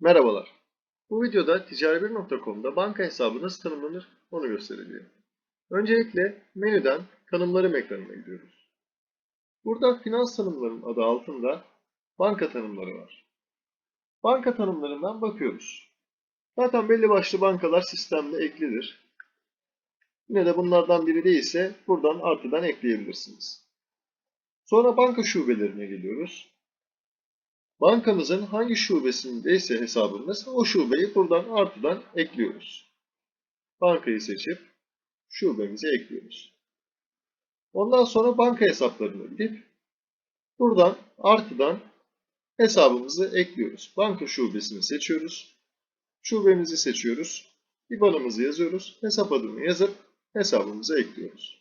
Merhabalar. Bu videoda ticari1.com'da banka hesabı nasıl tanımlanır onu göstereceğim. Öncelikle menüden tanımlarım ekranına gidiyoruz. Burada finans tanımlarım adı altında banka tanımları var. Banka tanımlarından bakıyoruz. Zaten belli başlı bankalar sistemde eklidir. Yine de bunlardan biri değilse buradan artıdan ekleyebilirsiniz. Sonra banka şubelerine geliyoruz. Bankamızın hangi şubesindeyse hesabımız o şubeyi buradan artıdan ekliyoruz. Bankayı seçip şubemize ekliyoruz. Ondan sonra banka hesaplarına gidip buradan artıdan hesabımızı ekliyoruz. Banka şubesini seçiyoruz. Şubemizi seçiyoruz. IBAN'ımızı yazıyoruz. Hesap adını yazıp hesabımıza ekliyoruz.